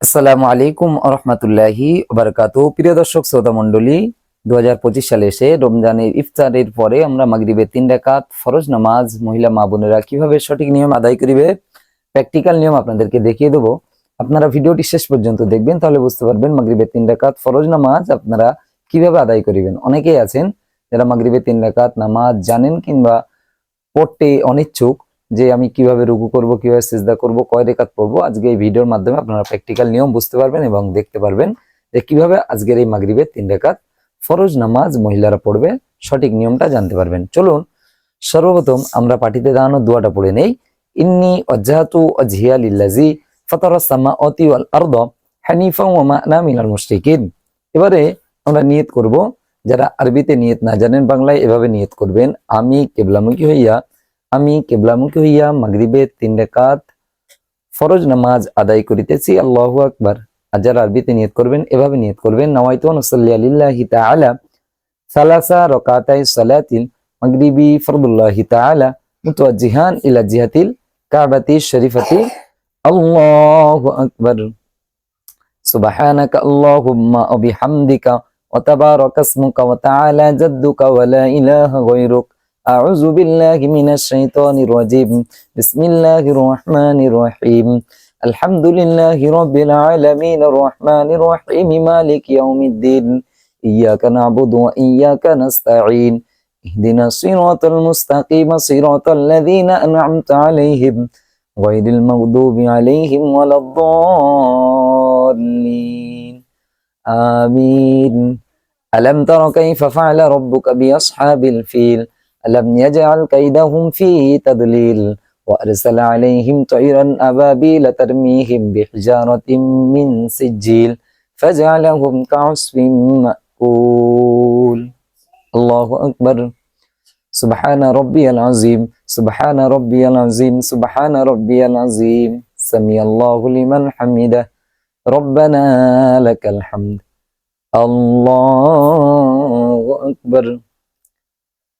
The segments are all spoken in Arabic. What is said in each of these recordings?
আসসালামু আলাইকুম রহমতুল্লাহি বারকাত প্রিয় দর্শক, শ্রোতা মন্ডলী দু সালে এসে রমজানের ইফতারের পরে আমরা মাগরিবের তিন রাকাত, ফরজ নামাজ, মহিলা মা বোনেরা কীভাবে সঠিক নিয়ম আদায় করিবে, প্র্যাকটিক্যাল নিয়ম আপনাদেরকে দেখিয়ে দেবো। আপনারা ভিডিওটি শেষ পর্যন্ত দেখবেন, তাহলে বুঝতে পারবেন মাগরিবের তিন রাকাত, ফরজ নামাজ আপনারা কীভাবে আদায় করিবেন। অনেকেই আছেন যারা মাগরিবের তিন রাকাত নামাজ জানেন কিংবা পড়তে অনিচ্ছুক যে আমি কীভাবে রুকু করব, কীভাবে সিজদা করব, কয় রেখাত পড়ব, আজকে এই ভিডিওর মাধ্যমে আপনারা প্র্যাকটিক্যাল নিয়ম বুঝতে পারবেন এবং দেখতে পারবেন যে কীভাবে আজকের এই মাগরিবের তিন রেখাত ফরজ নামাজ মহিলারা পড়বে, সঠিক নিয়মটা জানতে পারবেন। চলুন, সর্বপ্রথম আমরা পাটিতে দাঁড়ানো দোয়াটা পড়ে নেই। ইন্নি অজ্জাহাতু অজহিয়া লিল্লাজি ফাতারাস সামাওয়াতি ওয়াল আরদ হানিফা ওয়া মা আনা মিনাল মুশরিকিন। এবারে আমরা নিয়ত করব, যারা আরবিতে নিয়ত না জানেন বাংলায় এভাবে নিয়ত করবেন, আমি কেবলামুখী হইয়া আমি কেবলামুখী হইয়া মাগরিবের তিন রেকাত ফরজ নামাজ আদায় করিতেছি, আল্লাহু আকবার। আর যারা আরবিতে নিয়ত করবেন, এভাবে নিয়ত করবেন নওয়াইতু নুসাল্লি তাআলা সালাসা রাকাতাই সালাতিল মাগরিবি ফরদুল্লাহি তাআলা মুতাওয়াজ্জিহান ইলা জিহাতিল কাবাতি শরীফাতি। আল্লাহু আকবার। সুবহানাকা আল্লাহুম্মা ওয়া বিহামদিকা ওয়া তাবারাকা ওয়া তাআলা জাদ্দুকা ওয়া লা ইলাহা গায়রুক। أعوذ بالله من الشيطان الرجيم. بسم الله الرحمن الرحيم. الحمد لله رب العالمين. الرحمن الرحيم. مالك يوم الدين. إياك نعبد وإياك نستعين. اهدنا الصراط المستقيم. صراط الذين أنعمت عليهم. غير المغضوب عليهم ولا الضالين. آمين. ألم تر كيف فعل ربك بأصحاب الفيل؟ ألم يجعل كيدهم في تضليل وأرسل عليهم طيرا أبابيل ترميهم بحجارة من سجيل فجعلهم كعصف مأكول. الله أكبر. سبحان ربي العظيم. سبحان ربي العظيم. سبحان ربي العظيم. سمي الله لمن حمده. ربنا لك الحمد. الله أكبر.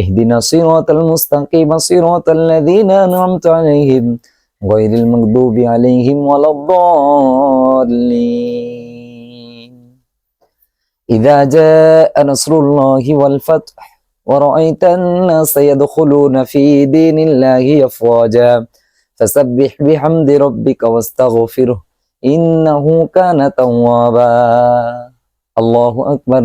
اهدنا الصراط المستقيم صراط الذين أنعمت عليهم غير المغضوب عليهم ولا الضالين. إذا جاء نصر الله والفتح ورأيت الناس يدخلون في دين الله أفواجا فسبح بحمد ربك واستغفره إنه كان توابا. الله أكبر.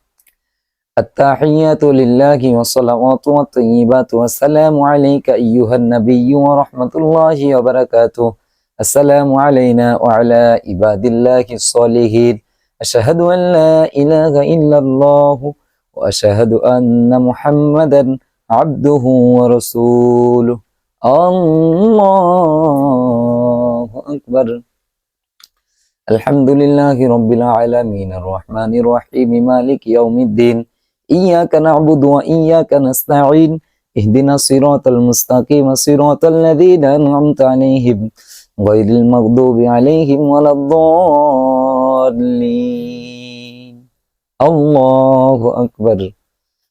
التحيات لله والصلوات والطيبات والسلام عليك أيها النبي ورحمة الله وبركاته. السلام علينا وعلى عباد الله الصالحين. أشهد أن لا إله إلا الله وأشهد أن محمدا عبده ورسوله. الله أكبر. الحمد لله رب العالمين. الرحمن الرحيم. مالك يوم الدين. إياك نعبد وإياك نستعين اهدنا الصراط المستقيم صراط الذين أنعمت عليهم غير المغضوب عليهم ولا الضالين. الله أكبر.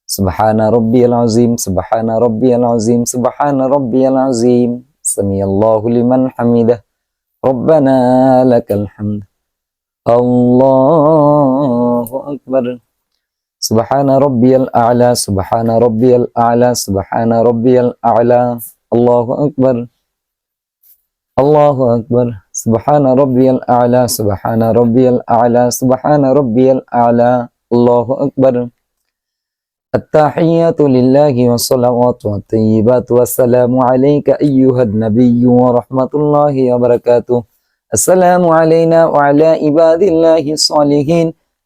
سبحان ربي العظيم سبحان ربي العظيم سبحان ربي العظيم. سمي الله لمن حمده. ربنا لك الحمد. الله أكبر. سبحان ربي الأعلى سبحان ربي الأعلى سبحان ربي الأعلى. الله أكبر. الله أكبر. سبحان ربي الأعلى سبحان ربي الأعلى سبحان ربي الأعلى. الله أكبر. التحيات لله والصلوات والطيبات والسلام عليك أيها النبي ورحمة الله وبركاته. السلام علينا وعلى عباد الله الصالحين.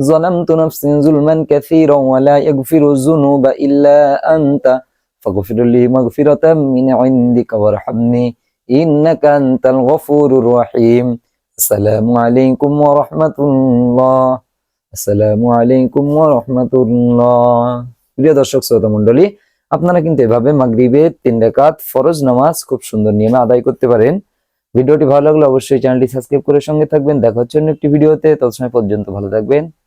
ظلمت نفسي ظلما كثيرا ولا يغفر الذنوب إلا أنت فاغفر لي مغفرة من عندك وارحمني إنك أنت الغفور الرحيم السلام عليكم ورحمة الله আসসালামু আলাইকুম ওয়া রাহমাতুল্লাহ প্রিয় দর্শক শ্রোতা মণ্ডলী আপনারা কিন্তু এভাবে মাগরিবে তিন রাকাত ফরজ নামাজ খুব সুন্দর নিয়মে আদায় করতে পারেন ভিডিওটি ভালো লাগলে অবশ্যই চ্যানেলটি সাবস্ক্রাইব করে সঙ্গে থাকবেন দেখা হচ্ছে অন্য একটি ভিডিওতে ততসময় পর্যন্ত ভালো থাকবেন